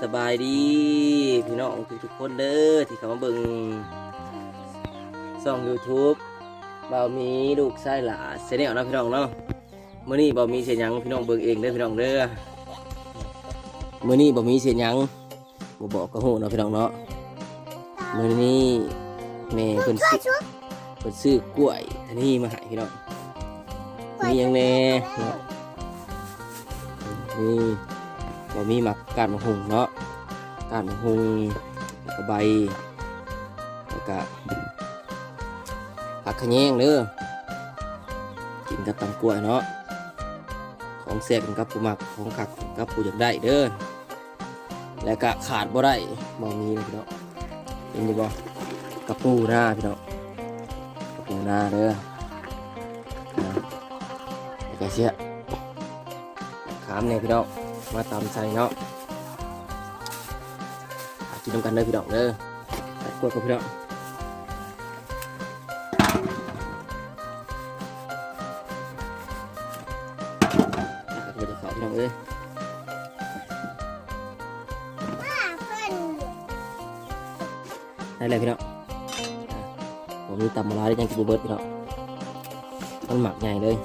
สบายดีพี่น้องทุกๆคนเด้อที่เข้ามาเบิ่งช่อง YouTube บ่าวมีลูกชายหลาเสนอเนาะพี่น้องเนาะมื้อนี้บ่าวมีเสียหยังพี่น้องเบิ่งเองเด้อพี่น้องเด้อมื้อนี้บ่าวมีเสียหยังบ่บอกก็ฮู้เนาะพี่น้องเนาะมื้อนี้แม่เพิ่นซื้อเพิ่นซื้อกล้วยอันนี้มาให้พี่น้องมีหยังแน่นี่ บ่มีหมักกาดมะฮุงเนาะกาดมะฮุงแล้วก็ใบแล้วก็ผักขะแยงเด้อกินกับตำกล้วยเนาะของแซ่บกันกับผู้มักของขักกับผู้อยากได้เด้อแล้วก็ขาดบ่ได้บ่มีนะพี่น้องเห็นอยู่บ่กระปูหน้าพี่น้องกระปูหน้าเด้อแล้วก็เสียขามเนี่ยพี่น้อง มาตามใส่เนาะกินน้ำกันเด้อพี่น้องเด้อไปกวดกับพี่น้องนะครับเราพี่น้องเอ้ยได้เลยพี่น้องอะผมมีตำมาลาได้ยังกินบเบิร์ดพี่น้องมันหมักใหญ่เลย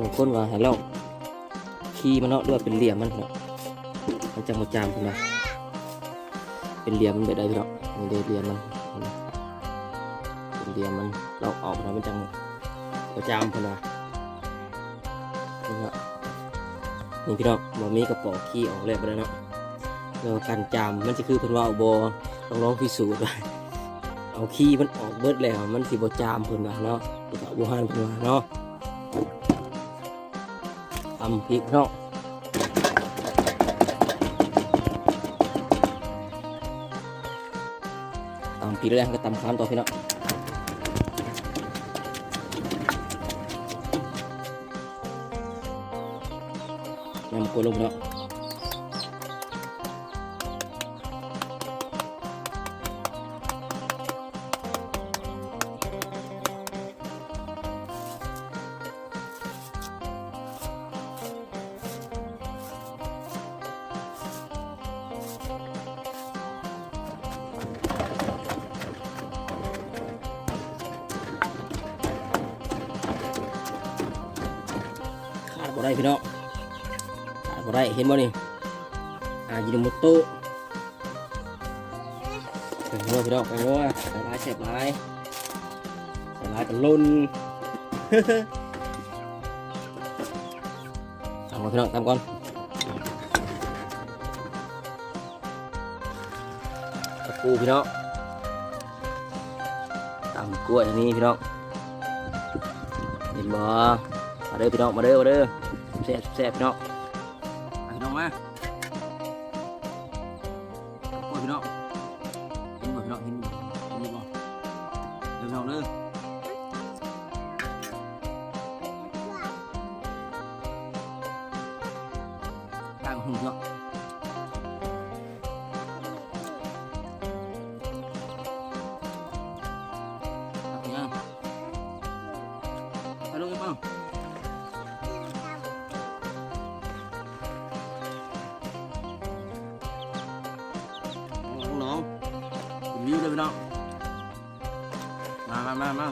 บางคนว่าให้เราขี้มันเนาะหรือว่าเป็นเหลี่ยมมันเนาะมันจะมาจามขึ้นมาเป็นเหลี่ยมมันแบบใดพี่เนาะนี่เด้เหลี่ยมมันเป็นเหลี่ยมมันเราออกมามันจังมาจามขึ้นมานี่เนาะนี่พี่เนาะบ่มีกระป๋องขี้ออกเลยไปแล้วเนาะแล้วการจามมันจะคือเพิ่นว่าเอาบ่ต้องลองพิสูจน์ว่าเอาขี้มันออกเบิดแล้ว มันสิบ่จามเพิ่นว่าเนาะบ่หันเพิ่นว่าเนาะ ตำพริกเนาะตำพริกแล้วก็ตำข้ามต่อพี่เนาะนำกวลงเนาะ ได้พี่เนาะขาดบ่ได้เห็นบ่นี่อายินมุตโตะไปงัวพี่เนาะไปงัวใส่ลายเสียบลายใส่ลายกันลุนตามก่อนพี่น้องตามก่อนตะปูพี่น้องตามกล้วยอันนี้พี่น้องเห็นบ่ มาเด้อพี่น้องมาเด้อมาเด้อแซ่บแซ่บพี่น้องพี่น้องมาโอ้ยพี่น้องเห็นบ่พี่น้องเห็นบ่เห็นบ่เด้อพี่น้องเด้อ พี่น้อง มามามามา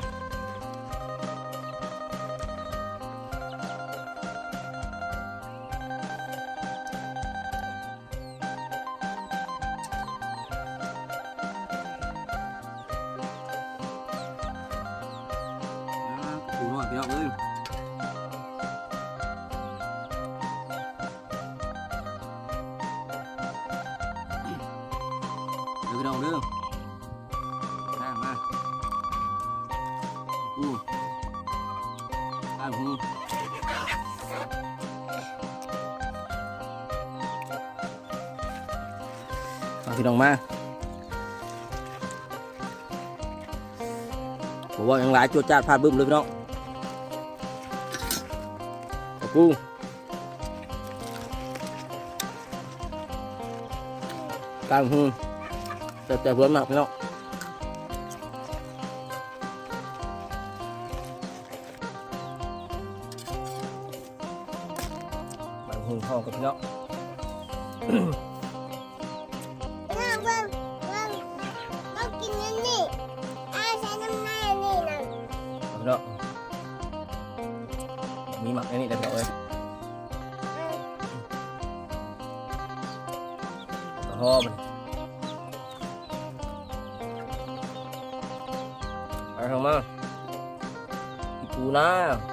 อ่าขอบคุณมากพี่น้องเอ้ยเดี๋ยวพี่น้องเด้อ อู้อ้าวหูมาพี่น้องมาผมว่ายังหลายจวดจ้าดพลาดบึ้มเลยพี่น้องขอบคุณกลางหูแต่แต่เพื่อนมากพี่น้อง ห้องกับพี่น้องน้าเบิ่งเบิ่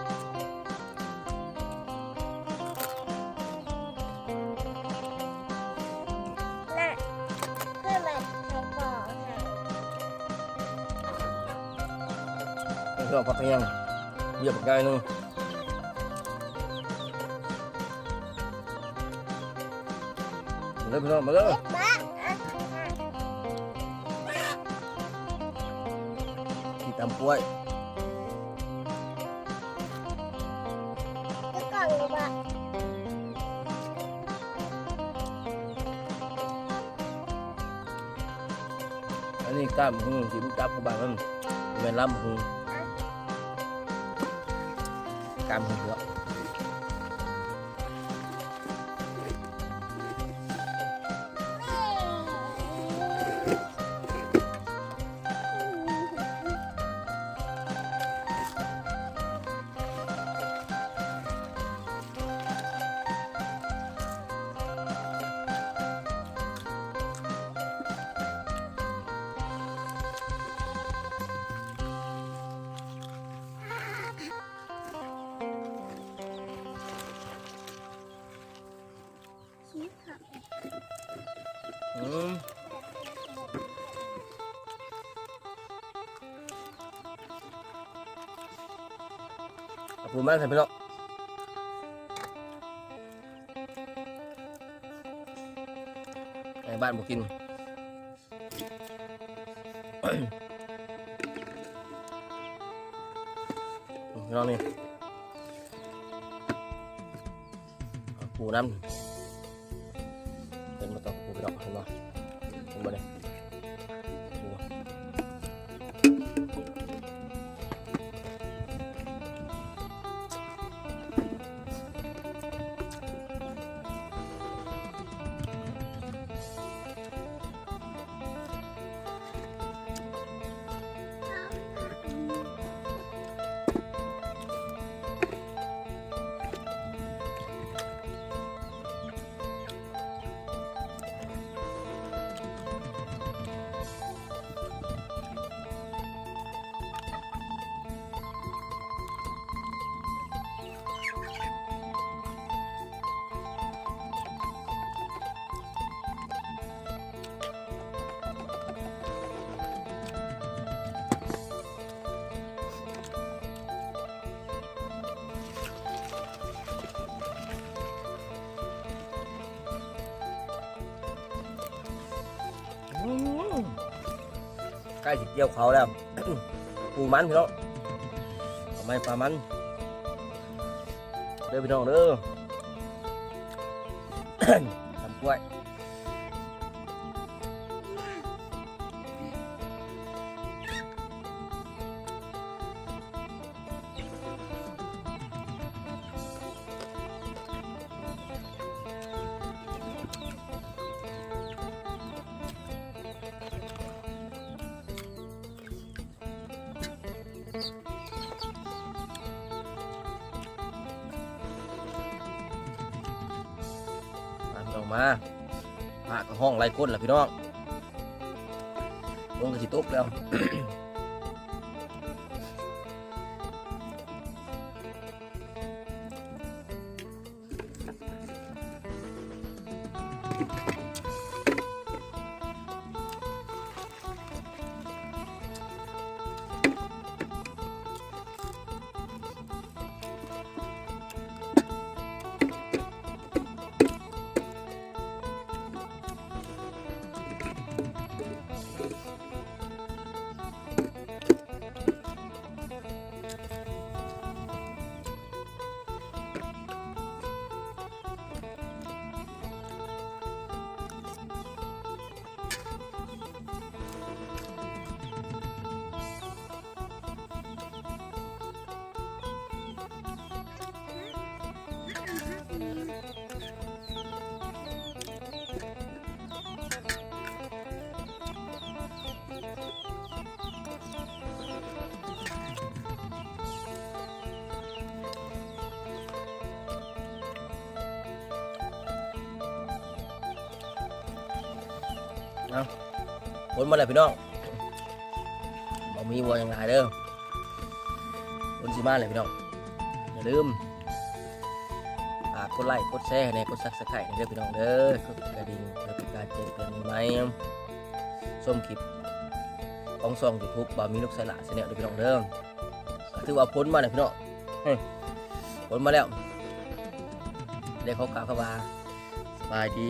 น้องพักกันยังเหยียบปากกายหนึงมาเลยพี่น้องมาเลยเก็บบ้าอะที่ตำกล้วยจะกล่องหรือเปล่าอันนี้กล้ามหงที่มันจับกับบ้านมันแม่นลำหง กล้าม หงเยอะอืมขอบคุณมากครับพี่น้องไอ้บ้านบอกกินพี่น้องนี่ปูน้ำ เป็นมาต่อปูไป ล้สิเกี่ยวเขาแล้ว ปูมันพี่น้องทำไมปลามันเด้อพี่น้องเด้อทำกล้วย มาหากห้องไรก้นล่ะพี่น้องลงกระสิตกแล้ว เอาผลมาเลยพี่น้องบ่มีวัวอย่างไรเด้อผลสิมาเลยพี่น้องอย่าลืมฝากกดไลค์กดแชร์ในกดซับสไครต์เด้อพี่น้องเด้อกดกระดิ่งเพื่อเป็นการแจ้งเตือนใหมส้มคลิปของซองยูทูบบามีลูกไสละเสนอเด้อพี่น้องเด้อถือว่าผลมาเลยพี่น้องเฮ้ยผลมาแล้วเรียกเขากล่าวเข้ามาสบายดี